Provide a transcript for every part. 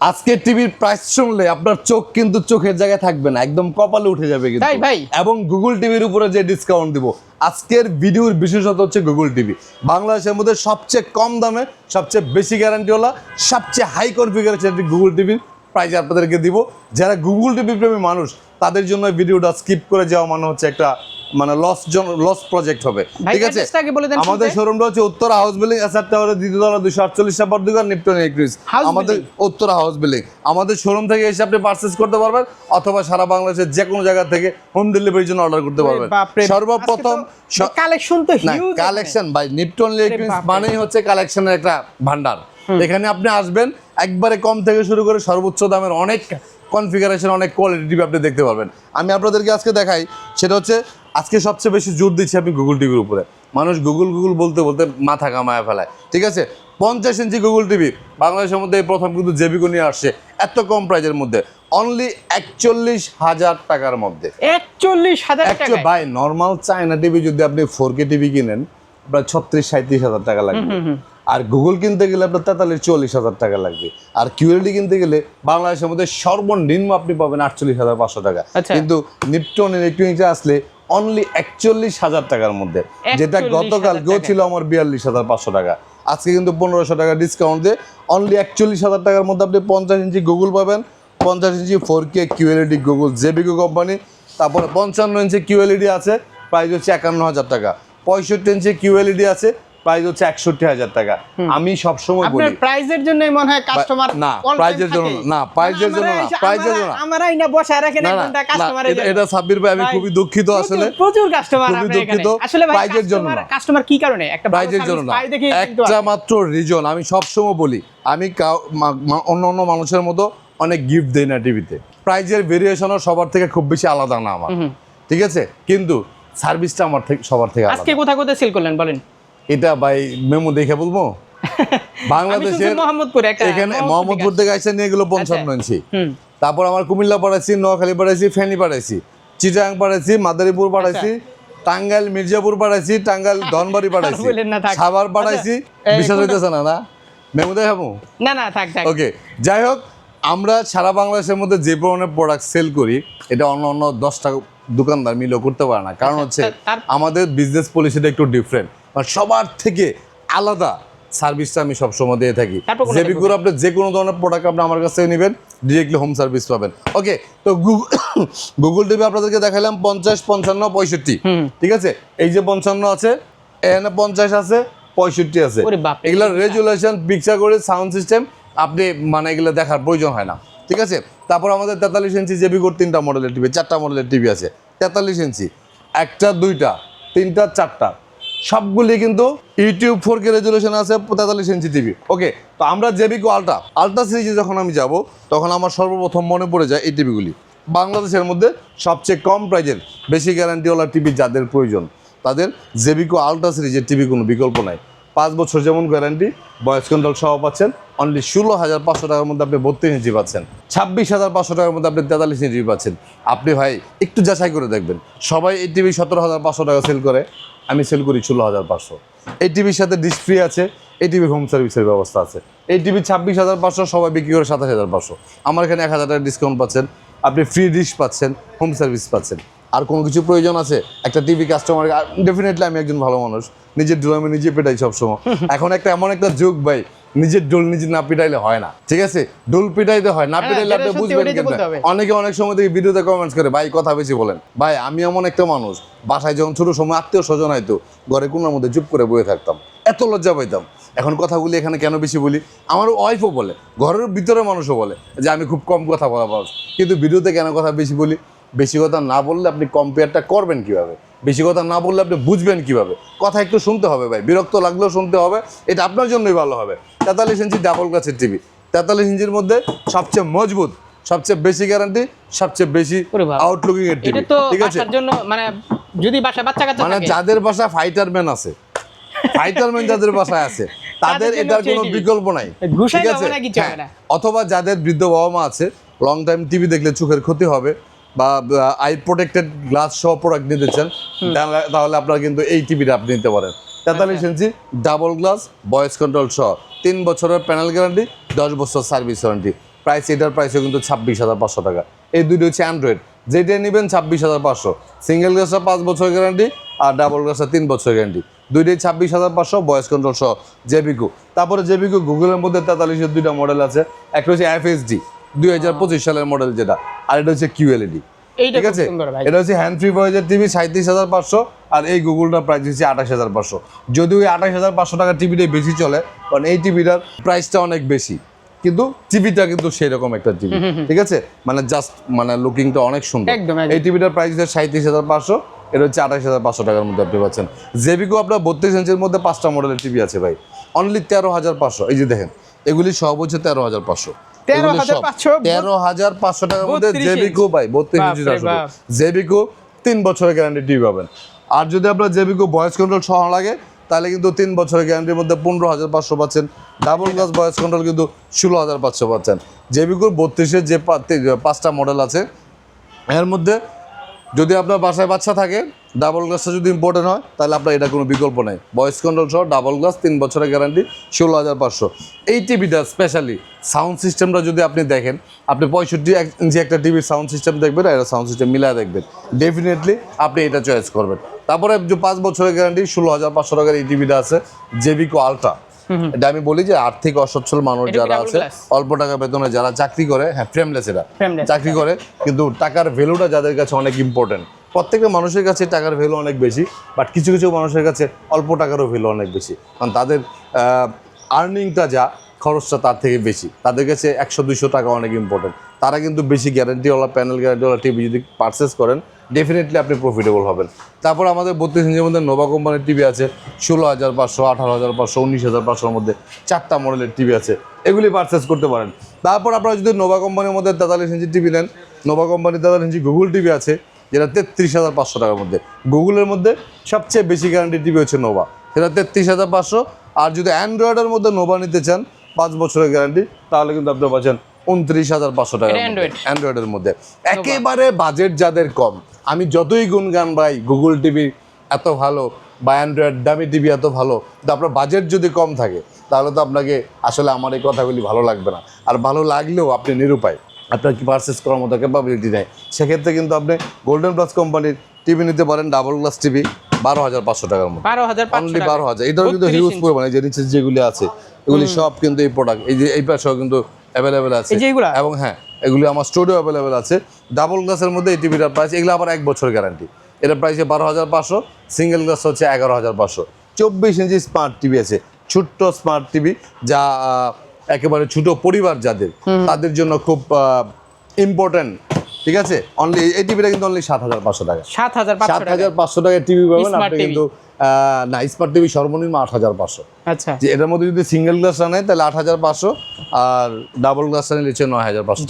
আজকে টিভির প্রাইস শুনলে আপনার চোখ কিন্তু চোখের জায়গায় থাকবে না একদম কপালে উঠে যাবে কিন্তু। তাই ভাই? এবং গুগল টিভির উপরে যে ডিসকাউন্ট দিব আজকের ভিডিওর বিশেষত হচ্ছে গুগল টিভি বাংলাদেশের মধ্যে সবচেয়ে কম দামে সবচেয়ে বেশি গ্যারান্টিওয়ালা সবচেয়ে হাই কনফিগারেশন গুগল টিভির প্রাইস আপনাদেরকে দিব। যারা গুগল টিভি প্রেমী মানুষ তাদের জন্য ভিডিওটা স্কিপ করে যাওয়া মানে হচ্ছে একটা মানে লস লস প্রজেক্ট হবে। ঠিক আছে? আমাদের। শোরুমটা হচ্ছে উত্তর হাউস বিল্ডিং এসআর টাওয়ারের দ্বিতীয় তলা দুশো আটচল্লিশ নাম্বার দোকান নিপটন House আমাদের উত্তর হাউস বিল্ডিং আমাদের শোরুম থেকে এসে আপনি পারচেস করতে পারবেন অথবা সারা বাংলাদেশের যে কোনো জায়গা থেকে হোম ডেলিভারির জন্য অর্ডার করতে পারবেন। সর্বপ্রথম কালেকশন তো হিউজ কালেকশন ভাই নিপটন ইলেকট্রিক্স মানেই হচ্ছে কালেকশনের একটা ভান্ডার। এখানে আপনি আসবেন একবারে কম থেকে শুরু করে সর্বোচ্চ দামের অনেক কনফিগারেশন অনেক কোয়ালিটি আপনি দেখতে পারবেন। আমি আপনাদেরকে আজকে দেখাই সেটা হচ্ছে আজকে সবচেয়ে বেশি জোর দিচ্ছি আমি গুগল টিভির উপরে। মানুষ গুগল গুগল বলতে বলতে মাথা কামায় ফেলায়। ঠিক আছে? পঞ্চাশ ইঞ্চি গুগল টিভি বাংলাদেশের মধ্যে এই প্রথম কিন্তু জেবিকো নিয়ে আসছে। এত কম প্রাইজের মধ্যে। অনলি একচল্লিশ হাজার টাকার মধ্যে। একচল্লিশ হাজার ভাই নর্মাল চায়না টিভি যদি আপনি ফোর কে টিভি কিনেন আপনার ছত্রিশ সাঁত্রিশ হাজার টাকা লাগবে। আর গুগল কিনতে গেলে আপনার তেতাল্লিশ চল্লিশ হাজার টাকা লাগবে। আর কিউএলডি কিনতে গেলে বাংলাদেশের মধ্যে সর্বনিম্ন আপনি পাবেন আটচল্লিশ হাজার পাঁচশো টাকা। আচ্ছা। কিন্তু নিপটন ইলেকট্রনিক্স আসলে অনলি একচল্লিশ হাজার টাকার মধ্যে। যেটা 41,000 গতকালকেও ছিল আমার বিয়াল্লিশ হাজার পাঁচশো টাকা। আজকে কিন্তু পনেরোশো টাকা ডিসকাউন্ট দিয়ে অনলি একচল্লিশ হাজার টাকার মধ্যে আপনি পঞ্চাশ ইঞ্চি গুগল পাবেন পঞ্চাশ inch four K QLED Google জেবিকো company তারপরে পঞ্চান্ন ইঞ্চি কিউএলইডি আছে প্রাইস হচ্ছে একান্ন হাজার টাকা। পঁয়ষট্টি ইঞ্চি কিউএলইডি আছে প্রাইস হচ্ছে একষট্টি হাজার টাকা। আমি সবসময় বলি প্রাইজের জন্য মনে হয় কাস্টমার না, এর জন্য না, না, price এর জন্য না, এর জন্য না। আমারাই না বসে রাখেন ঘণ্টা না, এটা- সাব্বির ভাই আমি খুবই দুঃখিত আসলে। প্রচুর- কাস্টমার খুবই দুঃখিত, আসলে এর জন্য না। কাস্টমার কি কারণে? একটা প্রাইজের জন্য না। একটা মাত্র রিজন আমি সবসময় বলি আমি অন্য অন্য মানুষের মতো অনেক গিফট দেই না টিভিতে প্রাইজের ভেরিয়েশনও সবার থেকে খুব বেশি আলাদা না আমার। ঠিক আছে? কিন্তু সার্ভিসটা আমার থেকে সবার থেকে আজকে কোথায় কোথায় সেল করলেন? বলেন। এটা ভাই মেমো দেখে বলব? বাংলাদেশের এখানে মোহাম্মদপুর থেকে আসছে নিয়ে এগুলো পঞ্চান্ন ইঞ্চি। তারপর আমার কুমিল্লা পাঠাইছি নোয়াখালী পাঠাইছি ফেনী পাঠাইছি চিটাং পাঠাইছি মাদারীপুর পাঠাইছি টাঙ্গাইল মির্জাপুর পাঠাইছি টাঙ্গাইল ধনবাড়ি পাঠাইছি সাভার পাঠাইছি আচ্ছা, বিশ্বাস হইতেছে না না? মেমো দেখাবো? না না থাক থাক। ওকে যাই হোক আমরা সারা বাংলাদেশের মধ্যে যে ধরনের প্রোডাক্ট সেল করি এটা অন্য অন্য দশটা দোকানদার মিলেও করতে পারে না। কারণ হচ্ছে আমাদের বিজনেস পলিসিটা একটু ডিফারেন্ট সবার থেকে আলাদা সার্ভিসটা আমি সবসময় দিয়ে থাকি। জেবিকুর আপনি যে কোনো ধরনের প্রোডাক্ট আপনি আমার কাছ নেবেন ডিরেক্টলি হোম সার্ভিস পাবেন। ওকে তো গুগল টিভি আপনাদেরকে দেখালাম পঞ্চাশ পঞ্চান্ন পঁয়ষট্টি। ঠিক আছে? এই যে পঞ্চান্ন আছে এখানে পঞ্চাশ আছে পঁয়ষট্টি আছে। এগুলোর রেজুলেশন পিকচার করে সাউন্ড সিস্টেম আপনি মানে এগুলো দেখার প্রয়োজন হয় না। ঠিক আছে? তারপর আমাদের তেতাল্লিশ ইঞ্চি জেবি কোড তিনটা মডেলের টিভি চারটা মডেলের টিভি আছে। তেতাল্লিশ ইঞ্চি একটা দুইটা তিনটা চারটা। সবগুলি কিন্তু ইউটিউব ফোর কে রেজুলেশন আছে তেতাল্লিশ ইঞ্চি টিভি ওকে, তো আমরা জেবিকো আলট্রা। আলট্রা সিরিজে যখন আমি যাব, তখন আমার সর্বপ্রথম মনে পড়ে যায় এই টিভিগুলি বাংলাদেশের মধ্যে সবচেয়ে কম প্রাইজের, বেশি গ্যারান্টিওয়ালা টিভি যাদের প্রয়োজন, তাদের জেবিকো আলট্রা সিরিজের টিভি কোনো বিকল্প নাই। পাঁচ বছর যেমন গ্যারান্টি, বয়স কন্ট্রোল সহ পাচ্ছেন অনলি ষোলো হাজার পাঁচশো টাকার মধ্যে আপনি বত্রিশ ইঞ্চি পাচ্ছেন, ছাব্বিশ হাজার পাঁচশো টাকার মধ্যে আপনি তেতাল্লিশ ইঞ্চি পাচ্ছেন। আপনি ভাই, একটু যাচাই করে দেখবেন। সবাই এই টিভি সতেরো হাজার পাঁচশো টাকা সেল করে আমি সেল করি ষোলো হাজার পাঁচশো। এই টিভির সাথে ডিসপ্লে আছে এই টিভি হোম সার্ভিসের ব্যবস্থা আছে। এই টিভি ছাব্বিশ হাজার পাঁচশো সবাই বিক্রি করে সাতাশ হাজার পাঁচশো। আমার এখানে এক হাজার টাকা ডিসকাউন্ট পাচ্ছেন আপনি ফ্রি ডিশ পাচ্ছেন হোম সার্ভিস পাচ্ছেন। আর কোনো কিছু প্রয়োজন আছে? একটা টিভি কাস্টমার ডেফিনেটলি আমি একজন ভালো মানুষ নিজের ডোল নিজে পেটাই সবসময়। এখন একটা এমন একটা যুগ ভাই নিজের ডোল নিজে না পিটাইলে হয় না ঠিক আছে? ডোল পিটাইতে হয় না পিটাইলে হ্যাঁ, আপনি বুঝবেন ওটাই তো কেমনে? বলতে হবে। অনেকে অনেক সময় থেকে ভিডিওতে কমেন্টস করে ভাই কথা বেশি বলেন। ভাই আমি এমন একটা মানুষ বাসায় যখন ছোট সময় আত্মীয় স্বজন হয়তো ঘরে কোনার মধ্যে চুপ করে বয়ে থাকতাম এত লজ্জা পাইতাম। এখন কথাগুলি এখানে কেন বেশি বলি? আমার ওয়াইফও বলে ঘরের ভিতরে মানুষও বলে যে আমি খুব কম কথা বলা মানুষ কিন্তু ভিডিওতে কেন কথা বেশি বলি? বেশি কথা না বললে আপনি কম্পেয়ারটা করবেন কীভাবে? বেশি কথা না বললে আপনি বুঝবেন কীভাবে? কথা একটু শুনতে হবে ভাই বিরক্ত লাগলেও শুনতে হবে এটা আপনার জন্যই ভালো হবে। তেতাল্লিশ ইঞ্চি ডাবল গাছের টিভি তেতাল্লিশ ইঞ্চির মধ্যে সবচেয়ে মজবুত সবচেয়ে বেশি গ্যারান্টি সবচেয়ে বেশি আউটলুকিং এর টিভি ঠিক আছে? জন্য মানে যদি বাসা বাচ্চা কাচ্চা মানে যাদের বাসায় ফাইটারম্যান আছে ফাইটারম্যান যাদের বাসায় আছে তাদের এটার কোনো বিকল্প নাই ঠিক আছে? হ্যাঁ। অথবা যাদের বৃদ্ধ বাবা মা আছে লং টাইম টিভি দেখলে চোখের ক্ষতি হবে বা আই প্রোটেক্টেড গ্লাস সহ প্রোডাক্ট নিতে চান তাহলে- তাহলে আপনারা কিন্তু এই টিভিটা আপনি নিতে পারেন। তেতাল্লিশ আচ্ছা। Inch double glass voice control সহ। তিন বছরের প্যানেল গ্যারান্টি দশ বছর সার্ভিস ওয়ারেন্টি প্রাইস এটার প্রাইসও কিন্তু ছাব্বিশ হাজার পাঁচশো টাকা। এই দুইটা হচ্ছে অ্যান্ড্রয়েড যেটা নেবেন ছাব্বিশ হাজার পাঁচশো। সিঙ্গেল গ্লাসটা পাঁচ বছর গ্যারান্টি আর ডাবল গ্লাসটা তিন বছর গ্যারান্টি দুইটাই ছাব্বিশ হাজার পাঁচশো ভয়েস কন্ট্রোল সহ। জেবিকু তারপরে জেবিকু গুগলের মধ্যে তেতাল্লিশের দুইটা মডেল আছে। একটা হচ্ছে এফএসডি দুই হাজার পঁচিশ সালের মডেল যেটা। আর এটা হচ্ছে কিউএলইডি এইটা ঠিক আছে? এটা হচ্ছে হ্যান্ড ফ্রি ভয়েসের টিভি সাঁত্রিশ হাজার পাঁচশো। আর এই গুগলটার প্রাইস হচ্ছে আঠাশ হাজার পাঁচশো। যদিও ওই আঠাশ হাজার পাঁচশো টাকার টিভিটাই বেশি চলে কারণ এই টিভিটার প্রাইসটা অনেক বেশি। কিন্তু টিভিটা কিন্তু সেরকম একটা টিভি ঠিক আছে? মানে জাস্ট মানে লুকিংটা অনেক সুন্দর। এই টিভিটার প্রাইস হচ্ছে সাঁত্রিশ হাজার পাঁচশো। এটা হচ্ছে আঠাশ হাজার পাঁচশো টাকার মধ্যে আপনি পাচ্ছেন। জেবিকো আপনার বত্রিশ ইঞ্চের মধ্যে পাঁচটা মডেলের টিভি আছে ভাই। অনলি তেরো হাজার পাঁচশো। এই যে দেখেন এগুলি সব হচ্ছে তেরো হাজার পাঁচশো। 13,500 তেরো হাজার পাঁচশো টাকার মধ্যে 32 জেবিকো পাই বত্রিশ ইঞ্চি জেবিকো তিন বছরের গ্যারান্টি টিভি পাবেন। আর যদি আপনার জেবিকো ভয়েস কন্ট্রোল সহ লাগে তাহলে কিন্তু তিন বছরের গ্যারান্টির মধ্যে পনেরো হাজার পাঁচশো পাচ্ছেন। ডাবল গ্লাস ভয়েস কন্ট্রোল কিন্তু ষোলো হাজার পাঁচশো পাচ্ছেন। জেবিকোর বত্রিশের যে পাঁচটা মডেল আছে এর মধ্যে যদি আপনার বাসায় বাচ্চা থাকে ডাবল গ্লাসটা যদি ইম্পর্টেন্ট হয়, তাহলে আপনার এটা কোনো বিকল্প নেই। ভয়েস কন্ট্রোল সহ ডাবল গ্লাস তিন বছরের গ্যারান্টি ষোলো হাজার পাঁচশো। এই টিভিটা স্পেশালি সাউন্ড সিস্টেমটা যদি আপনি দেখেন, আপনি পঁয়ষট্টি ইঞ্চি একটা টিভির সাউন্ড সিস্টেম দেখবেন, আর এটা সাউন্ড সিস্টেম মিলিয়ে দেখবেন। ডেফিনেটলি আপনি এটা চয়েস করবেন। তারপরে যে পাঁচ বছরের গ্যারান্টি ষোলো হাজার পাঁচশো টাকার এই টিভিটা আছে জেবিকো আলট্রা এটা আমি বলি যে আর্থিক অসচ্ছল মানুষ যারা আছে অল্প টাকা বেতনে যারা চাকরি করে হ্যাঁ ফ্রেমলেস এরা। চাকরি করে কিন্তু টাকার ভ্যালুটা যাদের কাছে অনেক ইম্পর্টেন্ট প্রত্যেকটা মানুষের কাছে টাকার ভ্যালু অনেক বেশি বাট কিছু কিছু মানুষের কাছে অল্প টাকারও ভ্যালু অনেক বেশি। কারণ তাদের আর্নিংটা যা খরচটা তার থেকে বেশি। তাদের কাছে একশো দুইশো টাকা অনেক ইম্পর্টেন্ট তারা কিন্তু বেশি গ্যারান্টিওয়ালা প্যানেল গ্যারান্টিওয়ালা টিভি যদি পারচেস করেন ডেফিনেটলি আপনি প্রফিটেবল হবেন। তারপর আমাদের বত্রিশ ইঞ্চের মধ্যে নোভা কোম্পানির টিভি আছে, ষোলো হাজার পাঁচশো, আঠারো হাজার পাঁচশো, উনিশ হাজার পাঁচশোর মধ্যে চারটা মডেলের টিভি আছে। এগুলি পারচেস করতে পারেন। তারপর আপনারা যদি নোভা কোম্পানির মধ্যে তেতাল্লিশ ইঞ্চি টিভি নেন নোভা কোম্পানির তেতাল্লিশ ইঞ্চি গুগল টিভি আছে, যেটা তেত্রিশ হাজার পাঁচশো টাকার মধ্যে। গুগলের মধ্যে সবচেয়ে বেশি গ্যারান্টি টিভি হচ্ছে নোভা সেটা তেত্রিশ হাজার পাঁচশো। আর যদি অ্যান্ড্রয়েডের মধ্যে নোভা নিতে চান, পাঁচ বছরের গ্যারান্টি তাহলে কিন্তু আপনি পাচ্ছেন উনত্রিশ হাজার পাঁচশো টাকা অ্যান্ড্রয়েডের মধ্যে একেবারে বাজেট যাদের কম আমি যতই গুনগান ভাই গুগল টিভি এত ভালো বা অ্যান্ড্রয়েড দামি টিভি এত ভালো কিন্তু আপনার বাজেট যদি কম থাকে তাহলে তো আপনাকে আসলে আমার এই কথাগুলি ভালো লাগবে না। আর ভালো লাগলেও আপনি নিরুপায় আপনার কি পারচেস করার মতো ক্যাপাবিলিটি নেই। সেক্ষেত্রে কিন্তু আপনি গোল্ডেন প্লাস কোম্পানির টিভি নিতে পারেন ডাবল গ্লাস টিভি বারো হাজার পাঁচশো টাকার মধ্যে। বারো হাজার অনলি বারো হাজার। এটাও কিন্তু হিউজ পরিমাণে যে নিচে যেগুলি আছে এগুলি সব কিন্তু এই প্রোডাক্ট এই যে এই পাশেও কিন্তু অ্যাভেলেবেল আছে। এই যে এগুলা? এবং হ্যাঁ এগুলি আমার স্টোরেও অ্যাভেলেবেল আছে। ডাবল গ্লাসের মধ্যে এই টিভিটার প্রাইস এগুলো আবার এক বছর গ্যারান্টি এটার প্রাইস বারো হাজার পাঁচশো সিঙ্গেল গ্লাস হচ্ছে এগারো হাজার পাঁচশো। চব্বিশ ইঞ্চি স্মার্ট টিভি আছে ছোট্ট স্মার্ট টিভি যা একেবারে ছোট পরিবার যাদের তাদের জন্য খুব ইম্পর্টেন্ট ঠিক আছে? অনলি এই টিভিটা কিন্তু অনলি সাত হাজার পাঁচশো টাকা। সাত হাজার সাত টাকা। হাজার পাঁচশো টাকার টিভি পাবেন। আপনি কিন্তু আহ, না স্মার্ট টিভি সর্বনিম্ন আট হাজার পাঁচশো। আচ্ছা। যে এটার মধ্যে যদি সিঙ্গেল গ্লাসটা নেয় তাহলে আট হাজার পাঁচশো আর ডাবল গ্লাসটা নিলে হচ্ছে নয় হাজার পাঁচশো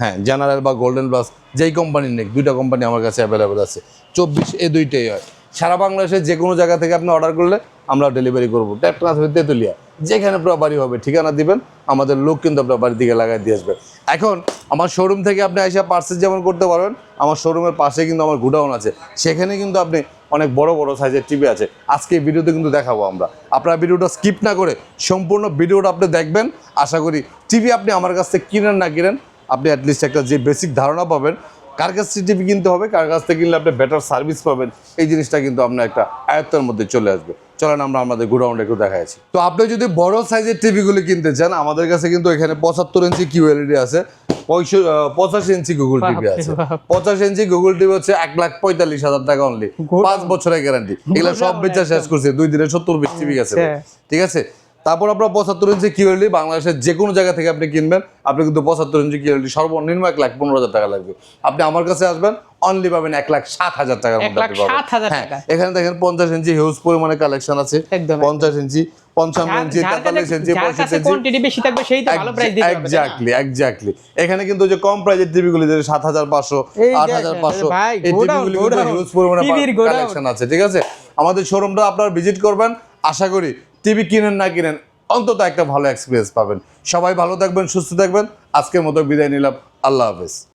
হ্যাঁ জেনারেল বা গোল্ডেন গ্লাস যেই কোম্পানির নেই দুইটা কোম্পানি আমার কাছে অ্যাভেলেবেল আছে। চব্বিশ এ দুইটাই হয়। সারা বাংলাদেশে যে কোনো জায়গা থেকে আপনি অর্ডার করলে আমরা ডেলিভারি করব। Tap transfer Tetulia. যেখানে আপনার বাড়ি হবে ঠিকানা দিবেন আমাদের লোক কিন্তু আপনার বাড়ির দিকে লাগাই দিয়ে আসবে। এখন আমার শোরুম থেকে আপনি এসে পার্সেস যেমন করতে পারবেন আমার শোরুমের পাশে কিন্তু আমার গুডাউন আছে। সেখানে কিন্তু আপনি অনেক বড় বড় সাইজের টিভি আছে। আজকে এই ভিডিওতে কিন্তু দেখাবো আমরা। আপনার ভিডিওটা স্কিপ না করে সম্পূর্ণ ভিডিওটা আপনি দেখবেন। আশা করি টিভি আপনি আমার কাছ থেকে কিনেন না কিনেন আপনি অ্যাটলিস্ট একটা যে বেসিক ধারণা পাবেন কার কাছ থেকে টিভি কিনতে হবে কার কাছ থেকে কিনলে আপনি বেটার সার্ভিস পাবেন এই জিনিসটা কিন্তু আপনার একটা আয়ত্তের মধ্যে চলে আসবে। চলেন আমরা আমাদের গোডাউনটা একটু দেখাচ্ছি তো আপনি যদি বড় সাইজের টিভিগুলি কিনতে চান আমাদের কাছে কিন্তু এখানে পঁচাত্তর ইঞ্চি কিউএলইডি আছে পঁয়ষ- আহ, পঁচাশি ইঞ্চি গুগল টিভি আছে। পঁচাশি ইঞ্চি গুগল টিভি হচ্ছে এক লাখ পঁয়তাল্লিশ হাজার টাকা অনলি পাঁচ বছরের গ্যারান্টি এগুলো সব বেচা শেষ করছে। দুই দিনে সত্তর বিশ টিভি গেছে আচ্ছা। ঠিক আছে? তারপর আপনার পঁচাত্তর ইঞ্চি কিউএলডি বাংলাদেশের যে কোনো জায়গা থেকে আপনি কিনবেন আপনি কিন্তু পঁচাত্তর ইঞ্চি কিউএলডি সর্বনিম্ন এক লাখ পনেরো হাজার টাকা লাগবে। আপনি আমার কাছে আসবেন অনলি পাবেন এক লাখ সাত হাজার টাকার মধ্যে আপনি পাবেন। হ্যাঁ, টাকা। এখানে দেখেন পঞ্চাশ ইঞ্চি হিউজ পরিমাণে কালেকশন আছে। পঞ্চাশ ইঞ্চি পঞ্চান্ন যার- ইঞ্চি যার তেতাল্লিশ কাছে- ইঞ্চি পঁয়ষট্টি কোয়ান্টিটি বেশি থাকবে সেই তো ভালো প্রাইস দিতে হবে এক্স্যাক্টলি এক্স্যাক্টলি এখানে কিন্তু যে কম প্রাইজের টিভিগুলি যে সাত হাজার পাঁচশো আট হাজার পাঁচশো এই টিভিগুলি কিন্তু godown, হিউজ পরিমাণে। কালেকশন আছে ঠিক আছে? আমাদের শোরুমটা আপনারা ভিজিট করবেন। আশা করি টিভি কিনেন না কিনেন অন্তত একটা ভালো এক্সপিরিয়েন্স পাবেন। সবাই ভালো থাকবেন সুস্থ থাকবেন। আজকের মতো বিদায় নিলাম। আল্লাহ হাফেজ।